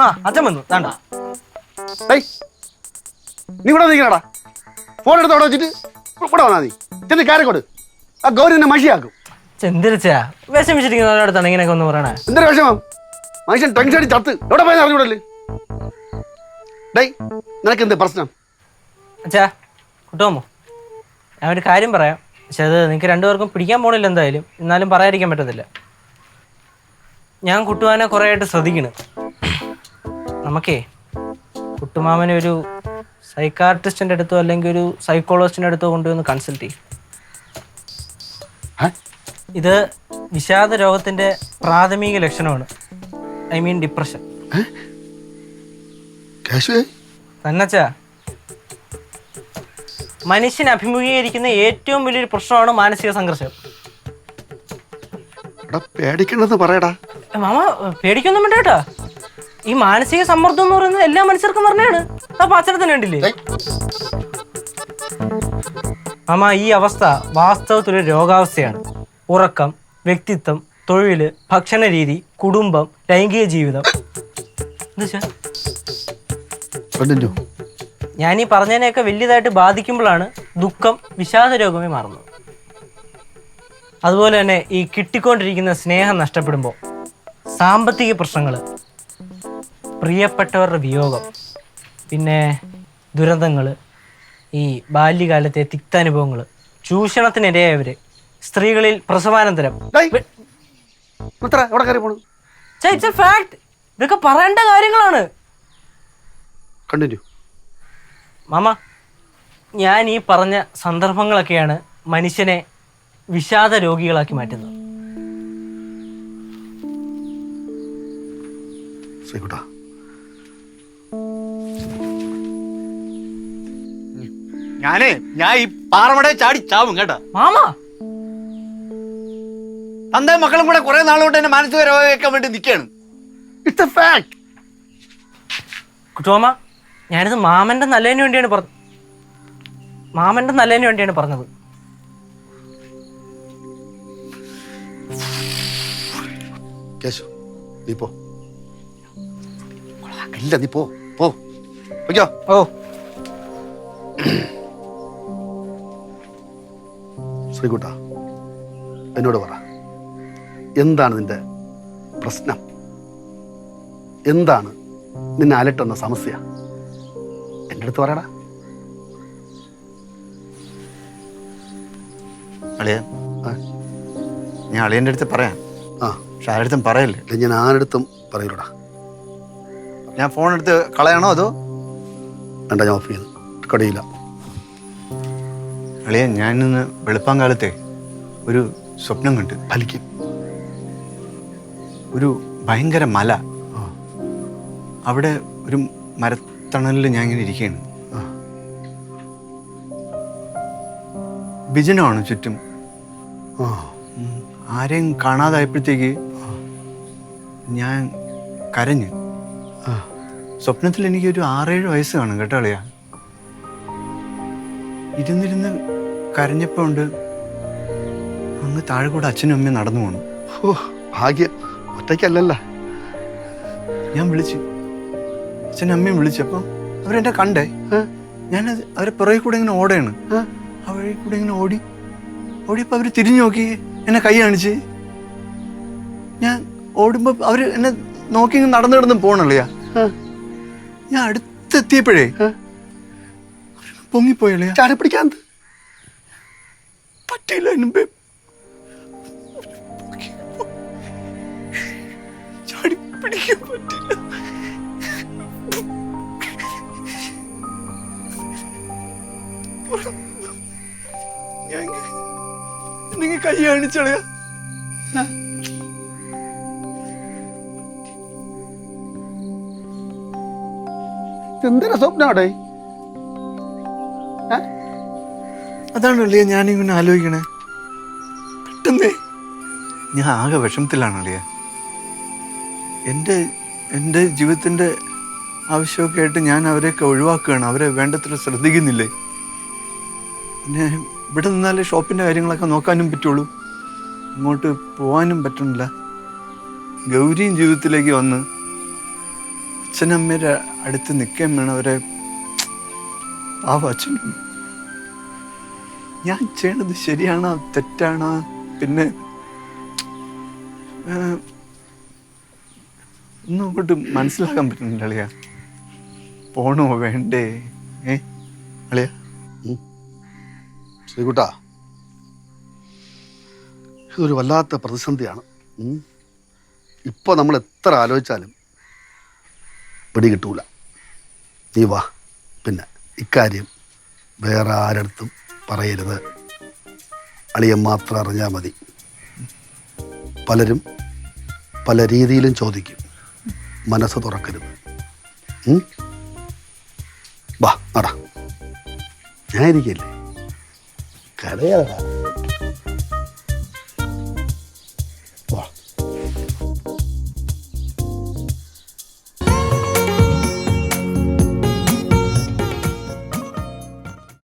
ആ അച്ഛൻ വന്നു. വേണ്ട. നീ ഇവിടെ നിൽക്കണടാ ഫോൺ എടുത്ത് അവിടെ വെച്ചിട്ട് ഇവിടെ വന്നാ നീ ചെന്ന് കയറി ആ ഗൗരി എന്നെ മഷിയാക്കും. ചെന്തിരിച്ചാ വിഷമിച്ചിരിക്കുന്ന ഒരാടത്താണ് ഇങ്ങനെയൊക്കെ ഒന്ന് പറയണേ. എന്തൊരു വിഷമം? മനുഷ്യൻ ടെൻഷൻ അടി ചത്ത്. എവിടെ പോയി അറിഞ്ഞൂടല്ലേ ഡേയ് നിനക്ക് എന്ത് പ്രശ്നം? അച്ഛാ കുട്ടുമോ ഞാൻ ഒരു കാര്യം പറയാം. പക്ഷെ അത് നിങ്ങൾക്ക് രണ്ടുപേർക്കും പിടിക്കാൻ പോണില്ല എന്തായാലും. എന്നാലും പറയാതിരിക്കാൻ പറ്റത്തില്ല. ഞാൻ കുട്ടുവാനെ കുറേ ആയിട്ട് ശ്രദ്ധിക്കണ്. നമുക്കേ കുട്ടുമാമനെ ഒരു സൈക്കാർട്ടിസ്റ്റിന്റെ അടുത്തോ അല്ലെങ്കിൽ ഒരു സൈക്കോളജിസ്റ്റിന്റെ അടുത്തോ കൊണ്ടുവന്ന് കൺസൾട്ട് ചെയ്യും? ഇത് വിഷാദ രോഗത്തിന്റെ പ്രാഥമിക ലക്ഷണമാണ്. I mean depression. തന്നച്ചാ മനുഷ്യൻ അഭിമുഖീകരിക്കുന്ന ഏറ്റവും വലിയൊരു പ്രശ്നമാണ് മാനസിക സംഘർഷം. എടാ പേടിക്കണ്ടെന്ന് പറയടാ. മാമ പേടിക്കൊന്നും വേണ്ട കേട്ടാ. ഈ മാനസിക സമ്മർദ്ദം എന്ന് പറയുന്നത് എല്ലാ മനുഷ്യർക്കും പറഞ്ഞാണ് അപ്പൊ അച്ഛനത്തിന് വേണ്ടില്ലേ അമ്മ മാമ ഈ അവസ്ഥ വാസ്തവത്തിലൊരു രോഗാവസ്ഥയാണ്. ഉറക്കം വ്യക്തിത്വം തൊഴിൽ ഭക്ഷണ രീതി കുടുംബം ലൈംഗിക ജീവിതം. ഞാൻ ഈ പറഞ്ഞതിനെയൊക്കെ വലിയതായിട്ട് ബാധിക്കുമ്പോഴാണ് ദുഃഖം വിഷാദ രോഗമായി മാറുന്നത്. അതുപോലെ തന്നെ ഈ കിട്ടിക്കൊണ്ടിരിക്കുന്ന സ്നേഹം നഷ്ടപ്പെടുമ്പോൾ സാമ്പത്തിക പ്രശ്നങ്ങൾ പ്രിയപ്പെട്ടവരുടെ വിയോഗം പിന്നെ ദുരന്തങ്ങൾ ഈ ബാല്യകാലത്തെ തിക്താനുഭവങ്ങൾ ചൂഷണത്തിനിരയായവർ സ്ത്രീകളിൽ പ്രസവാനന്തരം. എവിടെ കയറി പോണു? ഇറ്റ്സ് എ ഫാക്ട് ഇതൊക്കെ പറയേണ്ട കാര്യങ്ങളാണ്. കണ്ടിന്യൂ മാമ ഞാൻ ഈ പറഞ്ഞ സന്ദർഭങ്ങളൊക്കെയാണ് മനുഷ്യനെ വിഷാദ രോഗികളാക്കി മാറ്റുന്നത്. ശ്രീകുട്ടാ ഞാനേ ഞാൻ ഈ പാറമട ചാടി ചാവും കേട്ടോ. മാമാ! തന്തേ മക്കളും കൂടെ കുറെ നാളുകൊണ്ട് എന്നെ മാനസിക രോഗിക്കാൻ വേണ്ടി നിൽക്കുകയാണ് ഇറ്റ്സ് എ ഫാക്ട് കുട്ടുമാമ ഞാനിത് മാമന്റെ നല്ലതിന് വേണ്ടിയാണ് പറഞ്ഞത് മാമന്റെ നല്ലതിന് വേണ്ടിയാണ് പറഞ്ഞത്. കേശു നീ പോ. ഇല്ല നീ പോ പോ. ഓക്കോ ഓ. ശ്രീകുട്ട എന്നോട് പറ. എന്താണ് നിന്റെ പ്രശ്നം? എന്താണ് നിന്നെ അലട്ടുന്ന സമസ്യ? എന്റെ അടുത്ത് പറയടാ. അളിയ ഞാൻ അളിയന്റെ അടുത്ത് പറയാം. ആ. പക്ഷെ ആരടുത്തും പറയല്ലേ? ഇല്ല, ഞാൻ ആരടുത്തും പറയൂലടാ. ഞാൻ ഫോൺ എടുത്ത് കളയണോ അതോ? വേണ്ട ഞാൻ ഓഫ് ചെയ്തു കടയില്ല. അളിയ ഞാൻ ഇന്ന് വെളുപ്പാങ്കാലത്തെ ഒരു സ്വപ്നം കണ്ടു. ഫലിക്കും. ഒരു ഭയങ്കര മല. അവിടെ ഒരു മരത്തണലിൽ ഞാൻ ഇങ്ങനെ ഇരിക്കുകയാണ് വിജനമാണ് ചുറ്റും. ആരെയും കാണാതായപ്പോഴത്തേക്ക് ഞാൻ കരഞ്ഞു. സ്വപ്നത്തിൽ എനിക്കൊരു ആറേഴ് വയസ്സ് കാണും കേട്ടോ അളിയ. ഇരുന്നിരുന്ന് കരഞ്ഞപ്പോ ഉണ്ട് അങ്ങ് താഴെ കൂടെ അച്ഛനും അമ്മയും നടന്നു പോണു. ഓ ഭാഗ്യം. ഒറ്റയ്ക്കല്ലല്ല. ഞാൻ വിളിച്ചു. അച്ഛനും അമ്മയും വിളിച്ചപ്പോ അവരെന്നെ കണ്ടേ? ഞാൻ അവരെ പുറകെ കൂടെ ഇങ്ങനെ ഓടയാണ്? ആ വഴി കൂടെ ഇങ്ങനെ ഓടി. ഓടിയപ്പോ അവർ തിരിഞ്ഞു നോക്കി എന്നെ കൈ കാണിച്ച്. ഞാൻ ഓടുമ്പോ അവർ എന്നെ നോക്കി നടന്നു കിടന്ന് പോണല്ലയാ ആ, ഞാൻ അടുത്തെത്തിയപ്പോഴേ പൊങ്ങിപ്പോയല്ലേ? ചാടി പിടിക്കാൻ പറ്റിയില്ല അതിന് മുമ്പേ ചാടി പിടിക്കാൻ പറ്റില്ല. ഞാൻ നിങ്ങൾ സ്വപ്നാടേ? അതാണല്ലേ ഞാനിങ്ങനെ ആലോചിക്കണേ. പെട്ടെന്നേ ഞാൻ ആകെ വിഷമത്തിലാണ് അളിയ. എന്റെ എന്റെ ജീവിതത്തിന്റെ ആവശ്യമൊക്കെ ആയിട്ട് ഞാൻ അവരെയൊക്കെ ഒഴിവാക്കുകയാണ്. അവരെ വേണ്ടത്ര ശ്രദ്ധിക്കുന്നില്ലേ? പിന്നെ ഇവിടെ നിന്നാലേ ഷോപ്പിന്റെ കാര്യങ്ങളൊക്കെ നോക്കാനും പറ്റുള്ളൂ. ഇങ്ങോട്ട് പോകാനും പറ്റണില്ല. ഗൗരിയും ജീവിതത്തിലേക്ക് വന്ന് അച്ഛനമ്മയുടെ അടുത്ത് നിൽക്കാൻ വേണം അവരെ. പാവ അച്ഛനും. ഞാൻ ചെയ്യണത് ശരിയാണോ? തെറ്റാണോ? പിന്നെ ഒന്നും അങ്ങോട്ട് മനസ്സിലാക്കാൻ പറ്റുന്നില്ല അളിയ. പോണോ വേണ്ടേ? ഏ അളിയ. ശ്രീകുട്ടാ ഇതൊരു വല്ലാത്ത പ്രതിസന്ധിയാണ്. ഇപ്പോൾ ഇപ്പൊ നമ്മൾ എത്ര ആലോചിച്ചാലും പിടി കിട്ടൂല. നീ വാ. പിന്നെ ഇക്കാര്യം വേറെ ആരടുത്തും പറയരുത്. അളിയൻ മാത്രം അറിഞ്ഞാൽ മതി. പലരും പല രീതിയിലും ചോദിക്കും. മനസ്സ് തുറക്കരുത്. വാ അടാ ഞാൻ ഇരിക്കല്ലേ? കരയാ